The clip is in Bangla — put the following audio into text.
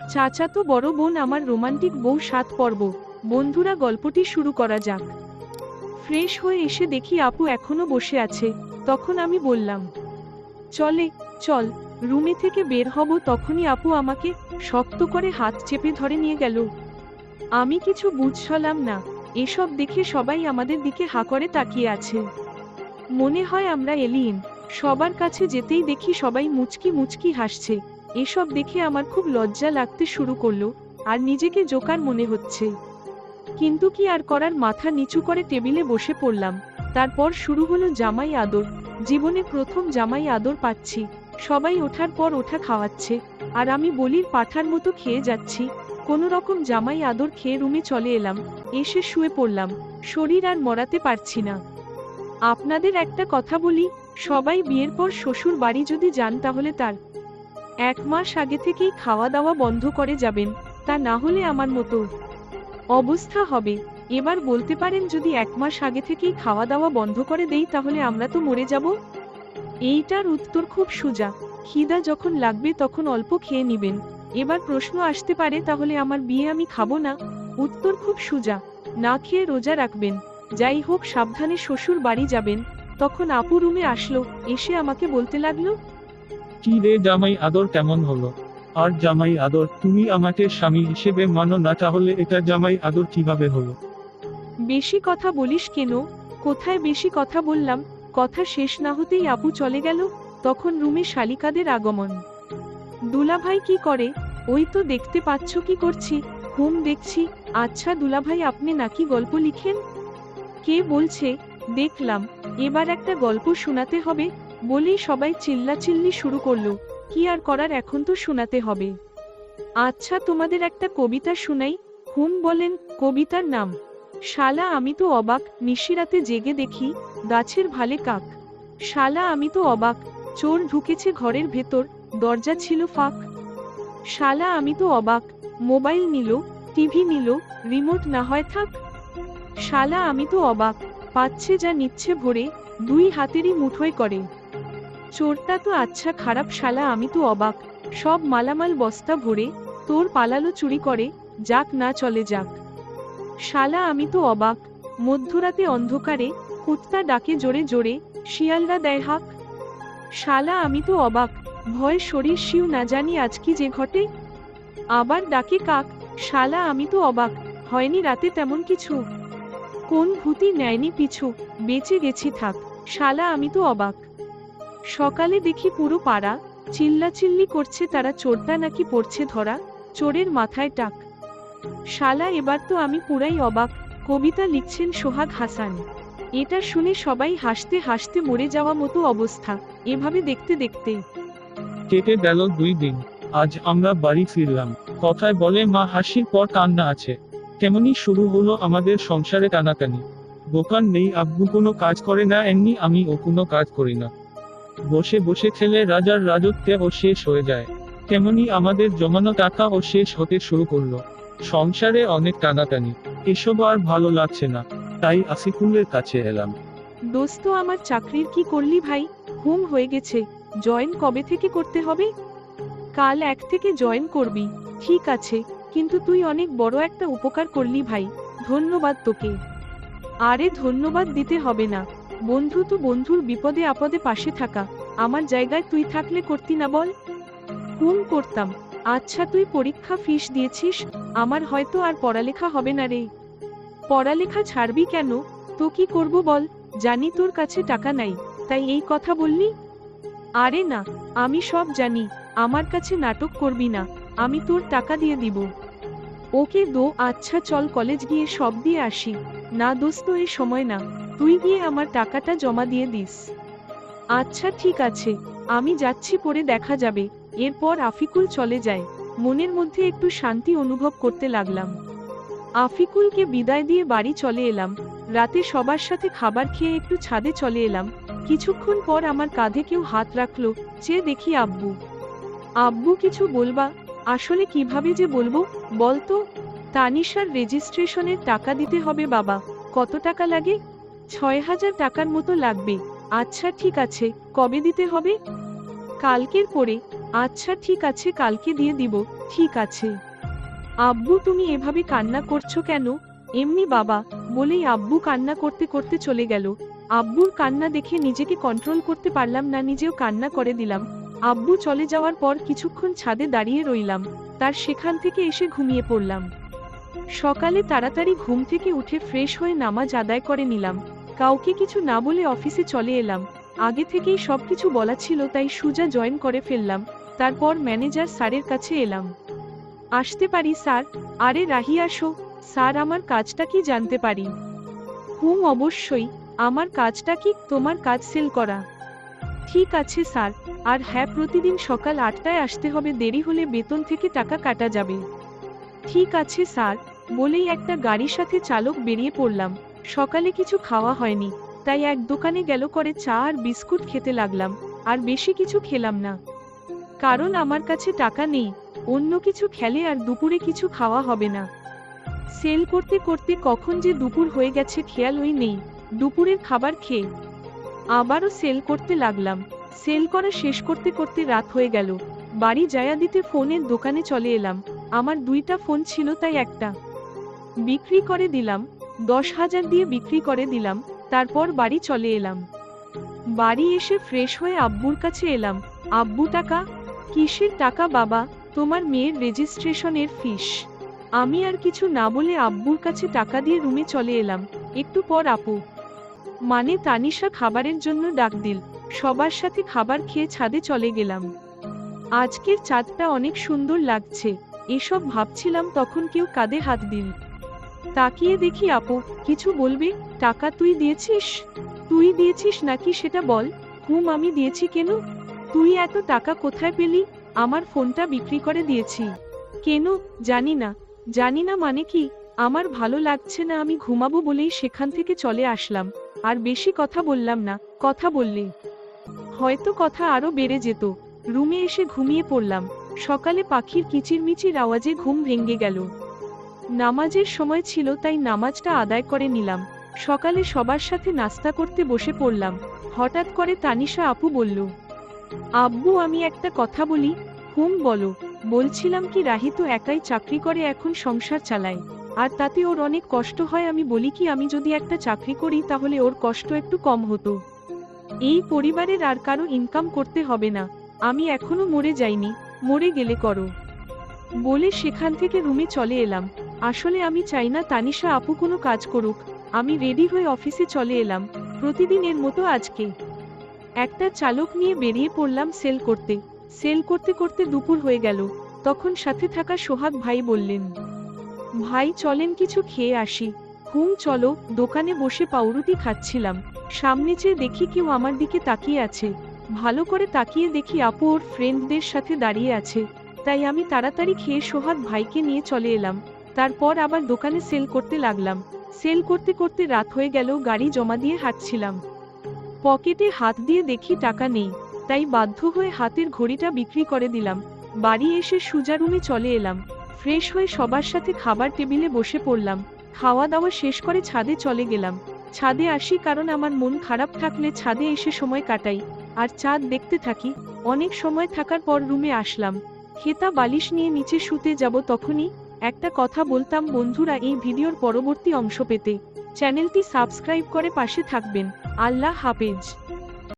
চাচাতো বড় বোন, আমার রোমান্টিক বউ সাত পর্ব। বন্ধুরা, গল্পটি শুরু করা যাক। ফ্রেশ হয়ে এসে দেখি আপু এখনও বসে আছে। তখন আমি বললাম, চলে, চল। রুমে থেকে বের হব, তখনই আপু আমাকে শক্ত করে হাত চেপে ধরে নিয়ে গেল। আমি কিছু বুঝছলাম না। এসব দেখে সবাই আমাদের দিকে হা করে তাকিয়ে আছে। মনে হয় আমরা এলিয়েন। সবার কাছে যেতেই দেখি সবাই মুচকি মুচকি হাসছে। এসব দেখে আমার খুব লজ্জা লাগতে শুরু করল, আর নিজেকে জোকার মনে হচ্ছে। কিন্তু কি আর করার মাথা নিচু করে টেবিলে বসে পড়লাম। তারপর শুরু হলো জামাই আদর। জীবনে প্রথম জামাই আদর পাচ্ছি। সবাই ওঠার পর ওঠা খাওয়াচ্ছে, আর আমি বলির পাঠার মতো খেয়ে যাচ্ছি। কোনো রকম জামাই আদর খেয়ে রুমে চলে এলাম। এসে শুয়ে পড়লাম। শরীর আর মরাতে পারছি না। আপনাদের একটা কথা বলি, সবাই বিয়ের পর শ্বশুর বাড়ি যদি যান তাহলে তার এক মাস আগে থেকেই খাওয়া দাওয়া বন্ধ করে যাবেন, তা না হলে আমার মতো। অবস্থা হবে। এবার বলতে পারেন যদি এক মাস আগে থেকেই খাওয়া দাওয়া বন্ধ করে দেই তাহলে আমরা তো মরে যাব? এইটার উত্তর খুব সোজা। খিদা যখন লাগবে তখন অল্প খেয়ে নিবেন। এবার প্রশ্ন আসতে পারে তাহলে আমার বিয়ে আমি খাব না? উত্তর খুব সোজা। না খেয়ে রোজা রাখবেন। যাই হোক সাবধানে শ্বশুর বাড়ি যাবেন। তখন আপু রুমে আসলো, এসে আমাকে বলতে লাগল কি রে জামাই আদর কেমন হলো? আর জামাই আদর, তুমি আমাকে স্বামী হিসেবে মানো না, তাহলে এটা জামাই আদর কীভাবে হলো? বেশি কথা বলিস কেন? কোথায় বেশি কথা বললাম? কথা শেষ না হতেই আপু চলে গেল, তখন রুমে শালিকাদের আগমন। দুলাভাই কি করে? ওই তো দেখতে পাচ্ছ কি করছি হুম দেখছি। আচ্ছা দুলাভাই, আপনি নাকি গল্প লিখেন? কে বলছে? দেখলাম, এবার একটা গল্প শোনাতে হবে বলেই সবাই চিল্লাচিল্লি শুরু করল। কি আর করার এখন তো শোনাতে হবে। আচ্ছা তোমাদের একটা কবিতা শুনাই। হুম, বলেন, কবিতার নাম। শালা, আমি তো অবাক, নিশিরাতে জেগে দেখি, গাছের ভালে কাক। শালা, আমি তো অবাক, চোর ঢুকেছে ঘরের ভেতর, দরজা ছিল ফাঁক। শালা, আমি তো অবাক, মোবাইল নিল, টিভি নিল, রিমোট না হয় থাক। শালা, আমি তো অবাক, পাচ্ছে যা নিচ্ছে ভরে, দুই হাতেরই মুঠোয় করে। চোরটা তো আচ্ছা খারাপ শালা, আমি তো অবাক। সব মালামাল বস্তা ভরে তোর পালালো চুরি করে, যাক না চলে যাক। শালা, আমি তো অবাক। মধ্যরাতে অন্ধকারে কুত্তা ডাকে জোরে জোরে, শিয়ালরা দেয় হাক। শালা, আমি তো অবাক। ভয় শরীর শিউ না জানি আজ কি যে ঘটে। আবার ডাকে কাক, শালা, আমি তো অবাক। হয়নি রাতে তেমন কিছু। কোন ভূতি নেয়নি পিছু। বেঁচে গেছি থাক। শালা, আমি তো অবাক। সকালে দেখি পুরো পাড়া চিল্লাচিল্লি করছে তারা চোরটা নাকি পড়ছে ধরা, চোরের মাথায় টাক। শালা এবার তো আমি পুরাই অবাক, কবিতা লিখছেন সোহাগ হাসান। এটা শুনে সবাই হাসতে হাসতে মরে যাওয়া মতো অবস্থা, এভাবে দেখতে দেখতে কেটে গেল দুই দিন, আজ আমরা বাড়ি ফিরলাম, কথায় বলে মা হাসির পর কান্না আছে। তেমনি শুরু হলো আমাদের সংসারে টানাটানি। দোকান নেই, আব্বু কোনো কাজ করে না, এমনি আমি ও কোনো কাজ করি না। বসে বসে খেলে রাজার রাজত্বে ও শেষ হয়ে যায়। তেমনি আমাদের জমানো টাকা ও শেষ হতে শুরু করল। সংসারে অনেক টানাটানি। এসব আর ভালো লাগছে না। তাই আসিকুলের কাছে এলাম। দোস্ত, আমার চাকরির কি করলি ভাই? হুম হয়ে গেছে। জয়েন কবে থেকে করতে হবে? কাল এক থেকে জয়েন করবি। ঠিক আছে। কিন্তু তুই অনেক বড় একটা উপকার করলি ভাই। ধন্যবাদ তোকে। আরে ধন্যবাদ দিতে হবে না। বন্ধু তো বন্ধুর বিপদে আপদে পাশে থাকা। আমার জায়গায় তুই থাকলে করতি না বল? হুম করতাম। আচ্ছা তুই পরীক্ষা ফিস দিয়েছিস? আমার হয়তো আর পড়ালেখা হবে না রে। পড়ালেখা ছাড়বি কেন? তো কি করব বল? জানি তোর কাছে টাকা নাই, তাই এই কথা বললি? আরে না, আমি সব জানি, আমার কাছে নাটক করবি না, আমি তোর টাকা দিয়ে দিব। ওকে দো আচ্ছা চল কলেজ গিয়ে সব দিয়ে আসি। না দোস্ত, এ সময় না। তুই গিয়ে আমার টাকাটা জমা দিয়ে দিস। আচ্ছা ঠিক আছে, আমি যাচ্ছি পরে দেখা যাবে। এরপর আফিকুল চলে যায়। মনের মধ্যে একটু শান্তি অনুভব করতে লাগলাম। আফিকুলকে বিদায় দিয়ে বাড়ি চলে এলাম। রাতে সবার সাথে খাবার খেয়ে একটু ছাদে চলে এলাম। কিছুক্ষণ পর আমার কাঁধে কেউ হাত রাখল চেয়ে দেখি আব্বু। আব্বু কিছু বলবা? আসলে কীভাবে যে বলব? বলতো, তানিশার রেজিস্ট্রেশনের টাকা দিতে হবে বাবা। কত টাকা লাগে? ছয় হাজার টাকার মতো লাগবে। আচ্ছা ঠিক আছে, কবে দিতে হবে? কালকের পরে। আচ্ছা ঠিক আছে, কালকে দিয়ে দিব, ঠিক আছে। আব্বু, তুমি এভাবে কান্না করছ কেন? এমনি বাবা, বলেই আব্বু কান্না করতে করতে চলে গেল। আব্বুর কান্না দেখে নিজেকে কন্ট্রোল করতে পারলাম না, নিজেও কান্না করে দিলাম। আব্বু চলে যাওয়ার পর কিছুক্ষণ ছাদে দাঁড়িয়ে রইলাম। তার সেখান থেকে এসে ঘুমিয়ে পড়লাম। সকালে তাড়াতাড়ি ঘুম থেকে উঠে ফ্রেশ হয়ে নামাজ আদায় করে নিলাম। কাউকে কিছু না বলে অফিসে চলে এলাম। আগে থেকেই সব কিছু বলা ছিল, তাই সুজা জয়েন করে ফেললাম। তারপর ম্যানেজার স্যারের কাছে এলাম। আসতে পারি, স্যার? আরে রাহি, আসো। স্যার, আমার কাজটা কি জানতে পারি? হুম, অবশ্যই। আমার কাজটা কি? তোমার কাজ সেল করা। ঠিক আছে, স্যার। আর হ্যাঁ প্রতিদিন সকাল আটটায় আসতে হবে, দেরি হলে বেতন থেকে টাকা কাটা যাবে। ঠিক আছে, স্যার। বলেই একটা গাড়ির সাথে চালক বেরিয়ে পড়লাম। সকালে কিছু খাওয়া হয়নি, তাই এক দোকানে গেল করে চা আর বিস্কুট খেতে লাগলাম, আর বেশি কিছু খেলাম না। কারণ আমার কাছে টাকা নেই, অন্য কিছু খেলে আর দুপুরে কিছু খাওয়া হবে না। সেল করতে করতে কখন যে দুপুর হয়ে গেছে খেয়ালই নেই, দুপুরের খাবার খেয়ে। আবারও সেল করতে লাগলাম, সেল করা শেষ করতে করতে রাত হয়ে গেল, বাড়ি জায়া দিতে ফোনের দোকানে চলে এলাম, আমার দুইটা ফোন ছিল তাই একটা। বিক্রি করে দিলাম দশ হাজার দিয়ে বিক্রি করে দিলাম, তারপর বাড়ি চলে এলাম। বাড়ি এসে ফ্রেশ হয়ে আব্বুর কাছে এলাম। আব্বু, টাকা? কিসের টাকা বাবা? তোমার মেয়ের রেজিস্ট্রেশনের ফিস। আমি আর কিছু না বলে আব্বুর কাছে টাকা দিয়ে রুমে চলে এলাম। একটু পর আপু। মানে তানিশা খাবারের জন্য ডাক দিল। সবার সাথে খাবার খেয়ে ছাদে চলে গেলাম। আজকের চাঁদটা অনেক সুন্দর লাগছে। এসব ভাবছিলাম তখন কেউ কাঁধে হাত দিল। তাকিয়ে দেখি আপু, কিছু বলবে? টাকা তুই দিয়েছিস? তুই দিয়েছিস নাকি সেটা বল। হুম আমি দিয়েছি কেন? তুই এত টাকা কোথায় পেলি? আমার ফোনটা বিক্রি করে দিয়েছি। কেন? জানি না। জানি না মানে কি? আমার ভালো লাগছে না আমি ঘুমাবো বলেই সেখান থেকে চলে আসলাম। আর বেশি কথা বললাম না, কথা বললে। হয়তো কথা আরও বেড়ে যেত। রুমে এসে ঘুমিয়ে পড়লাম। সকালে পাখির কিচিরমিচির আওয়াজে ঘুম ভেঙে গেল। নামাজের সময় ছিল তাই নামাজটা আদায় করে নিলাম। সকালে সবার সাথে নাস্তা করতে বসে পড়লাম। হঠাৎ করে তানিশা আপু বলল, আব্বু, আমি একটা কথা বলি। হুম, বলো। বলছিলাম কি, রাহি তো একাই চাকরি করে, এখন সংসার চালায়। আর তাতে ওর অনেক কষ্ট হয়, আমি বলি কি, আমি যদি একটা চাকরি করি, তাহলে ওর কষ্ট একটু কম হতো। এই পরিবারের আর কারও ইনকাম করতে হবে না। আমি এখনও মরে যাইনি, মরে গেলে করো। বলে সেখান থেকে রুমে চলে এলাম। আসলে আমি চাই না তানিশা আপু কোনো কাজ করুক, আমি রেডি হয়ে অফিসে চলে এলাম প্রতিদিনের মতো আজকে। একটা চালক নিয়ে বেরিয়ে পড়লাম সেল করতে সেল করতে করতে দুপুর হয়ে গেল, তখন সাথে থাকা সোহাগ ভাই বললেন, ভাই চলেন কিছু খেয়ে আসি, হুম চলো, দোকানে বসে পাউরুটি খাচ্ছিলাম, সামনে চেয়ে দেখি কেউ আমার দিকে তাকিয়ে আছে, ভালো করে তাকিয়ে দেখি আপু ওর ফ্রেন্ডদের সাথে দাঁড়িয়ে আছে, তাই আমি তাড়াতাড়ি খেয়ে সোহাগ ভাইকে নিয়ে চলে এলাম। তারপর আবার দোকানে সেল করতে লাগলাম। সেল করতে করতে রাত হয়ে গেল, গাড়ি জমা দিয়ে হাঁটছিলাম। পকেটে হাত দিয়ে দেখি টাকা নেই, তাই বাধ্য হয়ে হাতের ঘড়িটা বিক্রি করে দিলাম। বাড়ি এসে সুজা রুমে চলে এলাম। ফ্রেশ হয়ে সবার সাথে খাবার টেবিলে বসে পড়লাম। খাওয়া দাওয়া শেষ করে ছাদে চলে গেলাম। ছাদে আসি কারণ আমার মন খারাপ থাকলে ছাদে এসে সময় কাটাই। আর চাঁদ দেখতে থাকি, অনেক সময় থাকার পর রুমে আসলাম। খেতা বালিশ নিয়ে নিচে শুতে যাব তখনই একটা কথা বলতাম, বন্ধুরা, এই ভিডিওর পরবর্তী অংশ পেতে চ্যানেলটি সাবস্ক্রাইব করে পাশে থাকবেন। আল্লাহ হাফেজ।